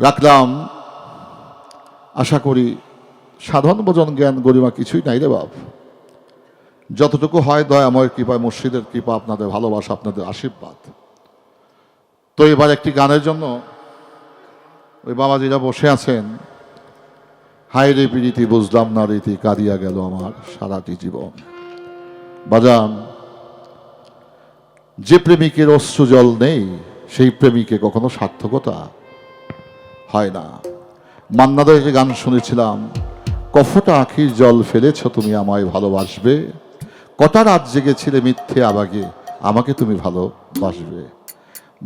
রাখলাম। আশা করি সাধারণ ভোজন জ্ঞান গরিমা কিছুই নাই রে বাপ। যতটুকু হয় দয়াময়ের কৃপায় মসজিদের কৃপা, আপনাদের ভালোবাসা, আপনাদের আশীর্বাদ। তো এবার একটি গানের জন্য ওই বাবাজিরা বসে আছেন। হাই রে পিড়িতি বুঝলাম না রীতি, কাঁদিয়া গেল আমার সারাটি জীবন। বাজান, যে প্রেমিকের অশ্রু জল নেই, সেই প্রেমিকে কখনো সার্থকতা হয় না। মান্নাদের গান শুনেছিলাম, কফটা আখির জল ফেলেছ তুমি আমায় ভালোবাসবে, কটা রাত জেগেছিলে মিথ্যে আবাগে, আমাকে তুমি ভালোবাসবে।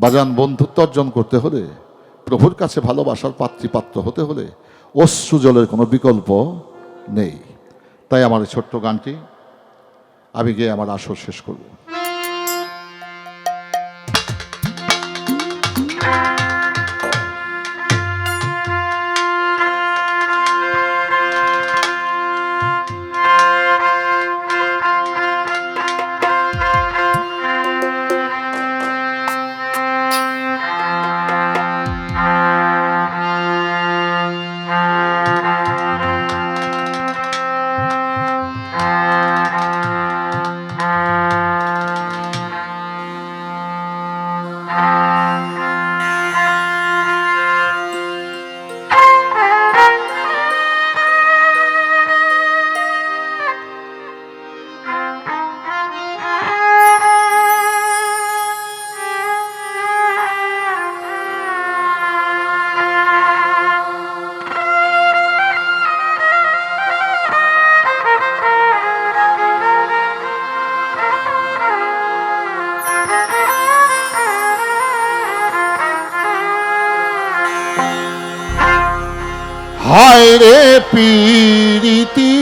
বাজান, বন্ধুত্ব অর্জন করতে হলে, প্রভুর কাছে ভালোবাসার পাত্রীপাত্র হতে হলে অশ্রু জলের কোনো বিকল্প নেই। তাই আমার ছোট্ট গানটি আমি গিয়ে আমার আসর শেষ করব। পীড়িতি।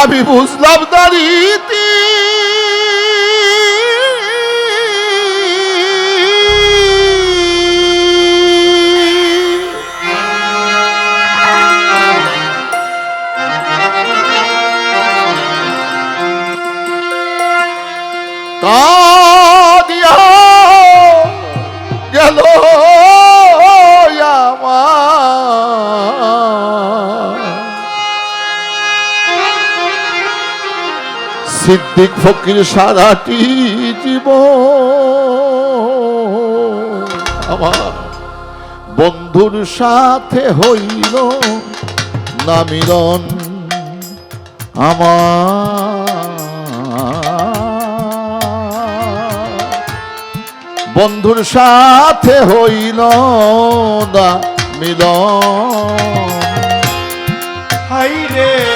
আমি বুঝলাম দাঁড়িতি সিদ্দিক ফকির সারাটি জীব আমার বন্ধুর সাথে হইল না মিলন। আমার বন্ধুর সাথে হইল না মিলন। হাইরে। প্রীতি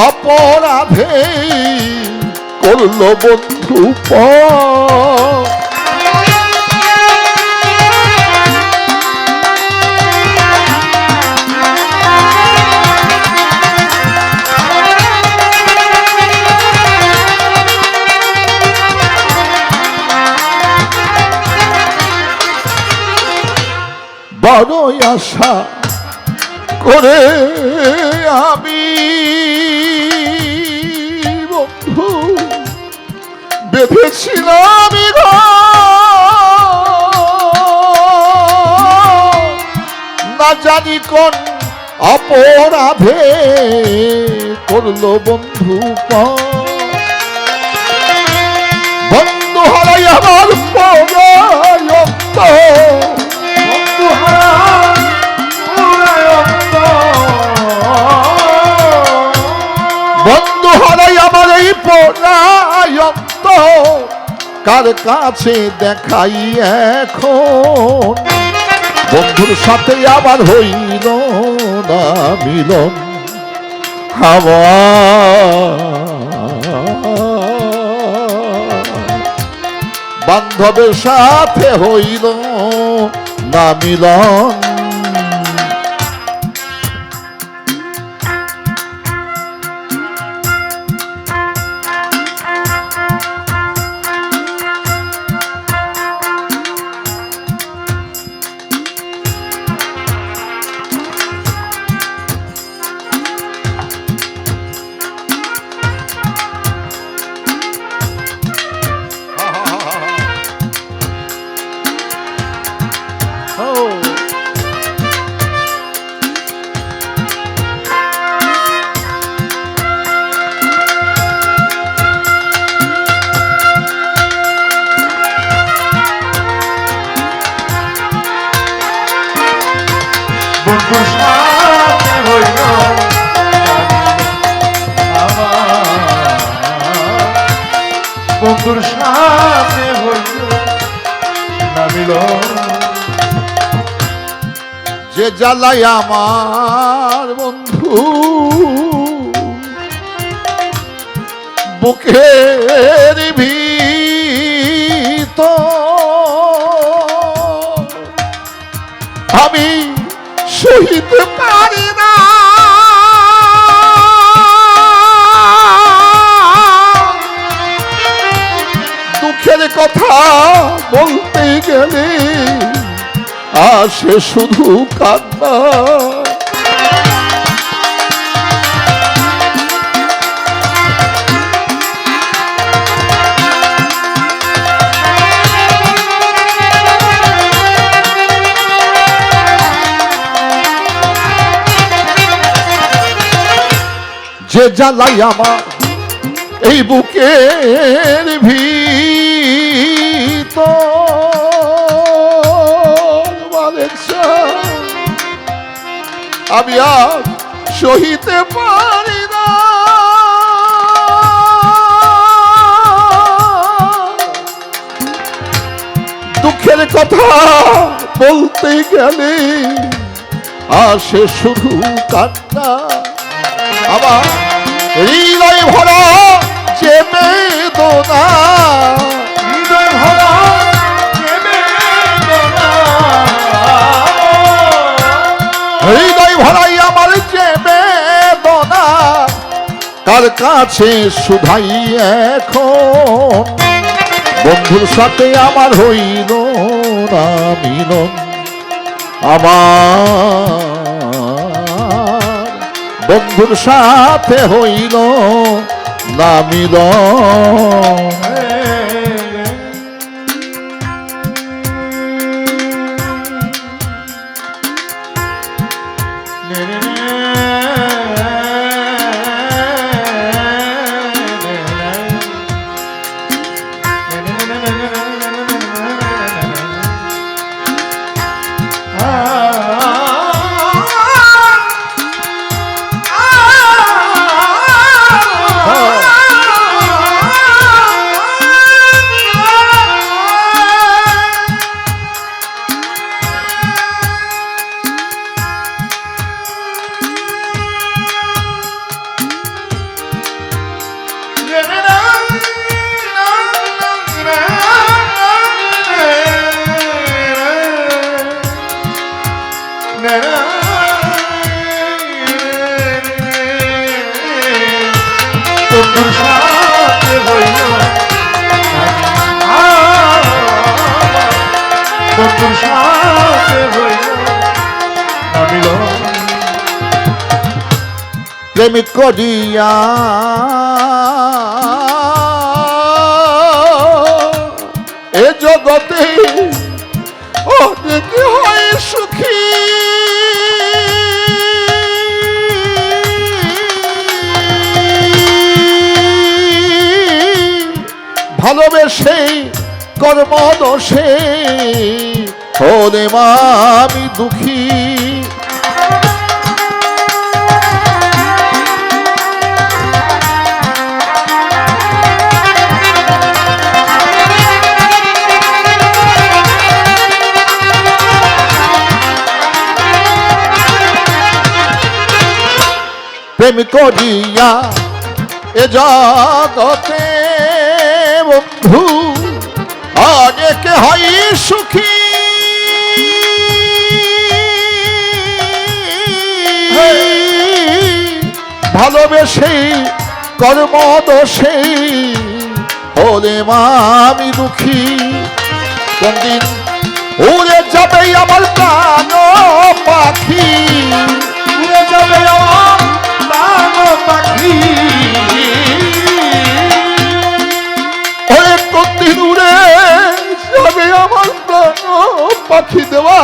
অপরাধে করল বন্ধু বড়ই আশা করে আমি বন্ধু বেঁধেছিলাম। না জানি কোন অপরাধে করল বন্ধু পর হারাই আমার পরায়ত্ত আমার কার কাছে দেখাই এখন? বন্ধুর সাথে আবার হইল না মিলন। আমার বান্ধবের সাথে হইল না মিলন। বন্ধুর সাথে হইল যে জ্বালাই আমার বন্ধু বুকের ভিত সহিতে পারে না। দুঃখের কথা বলতে গেলে আসে শুধু কান্না। জ্বালাই আমার এই বুকের ভিতর বালেছা আমি আর সহিতে পারি না। দুঃখের কথা বলতে গেলে আসে শুধু কান্না। আমার হৃদয় ভরা যে বেদনা। হৃদয় ভরা। হৃদয় ভরাই আমার যে বেদনা। তার কাছে শুধাই এখন। বন্ধুর সাথে আমার হইল না মিলন। আমার বন্ধুর সাথে হইল না বন্ধুর সাথে হইল বন্ধুর সাথে হইল নামিল প্রেমিক করিয়া এ জগতে অনেক হয় ভালোবেসে কর্ম দোষে হলে মা আমি দুঃখী। প্রেম করিয়া এ জগতে বন্ধু আগে কে হয় সুখী। ভালোবেসে কর্ম দোষে হলে মা, আমি দুঃখী। কোনদিন উড়ে যাবে আমার প্রাণ পাখি, উড়ে যাবে আমার প্রাণ পাখি। উড়ে যাবে আমার পাখি দেওয়া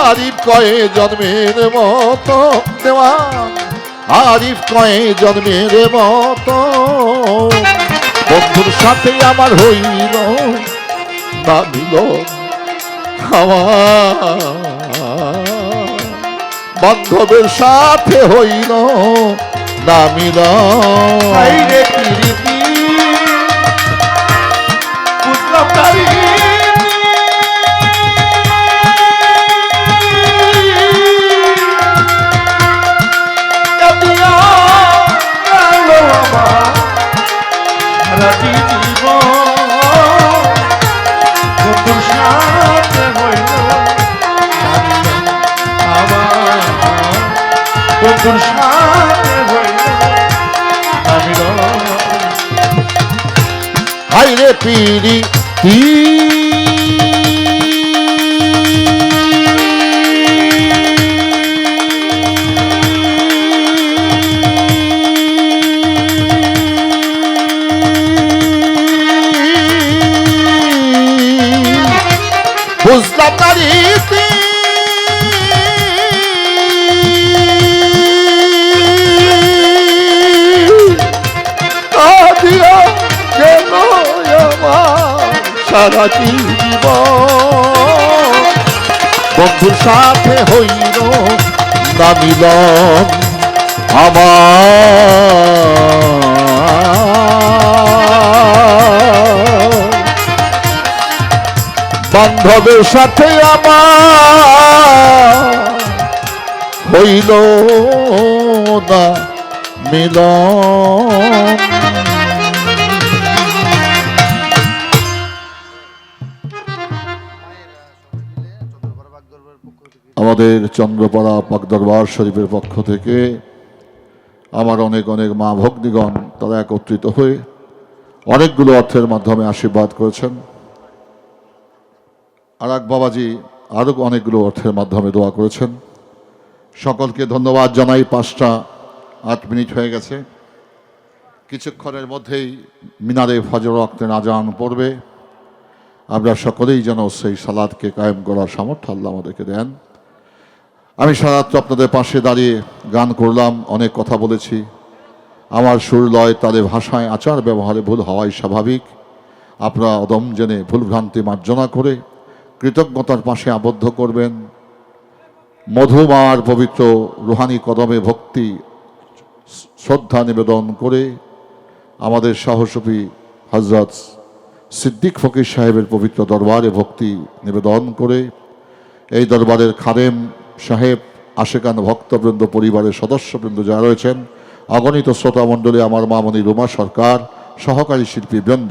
আরিফ কয়ে জন্মের মতো দেওয়া আরিফ কয়ে জন্মের মতো। বন্ধুর সাথে আমার হইল না মিল আমার বান্ধবের সাথে হইল না মিল Peace. না মিলন বান্ধবের সাথে আমার হইল না মিলন। আমাদের চন্দ্রপাড়া পাকদরবার শরীফের পক্ষ থেকে আমার অনেক অনেক মা ভগ্নিগণ তারা একত্রিত হয়ে অনেকগুলো অর্থের মাধ্যমে আশীর্বাদ করেছেন। আর এক বাবাজি আরও অনেকগুলো অর্থের মাধ্যমে দোয়া করেছেন। সকলকে ধন্যবাদ জানাই, পাঁচটা আট মিনিট হয়ে গেছে। কিছুক্ষণের মধ্যেই মিনারে ফজর রক্তের আজান পড়বে। আমরা সকলেই যেন সেই সালাদকে কায়েম করার সামর্থ্য আল্লাহ আমাদেরকে দেন। আমি সারাত্র আপনাদের পাশে দাঁড়িয়ে গান করলাম, অনেক কথা বলেছি। আমার সুর লয় তাদের ভাষায় আচার ব্যবহারে ভুল হওয়াই স্বাভাবিক। আপনারা অদম জেনে ভুলভ্রান্তি মার্জনা করে কৃতজ্ঞতার পাশে আবদ্ধ করবেন। মধুমার পবিত্র রুহানি কদমে ভক্তি, শ্রদ্ধা নিবেদন করে আমাদের সাহসপী হজরত সিদ্দিক ফকির সাহেবের পবিত্র দরবারে ভক্তি নিবেদন করে এই দরবারের খাদেম সাহেব, আশেকান ভক্তবৃন্দ, পরিবারের সদস্যবৃন্দ যারা রয়েছেন অগণিত শ্রোতা মণ্ডলী আমার মামনি রুমা সরকার, সহকারী শিল্পী বৃন্দ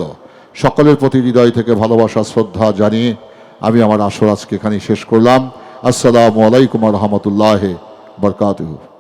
সকলের প্রতি হৃদয় থেকে ভালোবাসা, শ্রদ্ধা জানিয়ে আমি আমার আসর আজকে এখানেই শেষ করলাম। আসসালামু আলাইকুম রহমতুল্লাহ বরকাতুহ।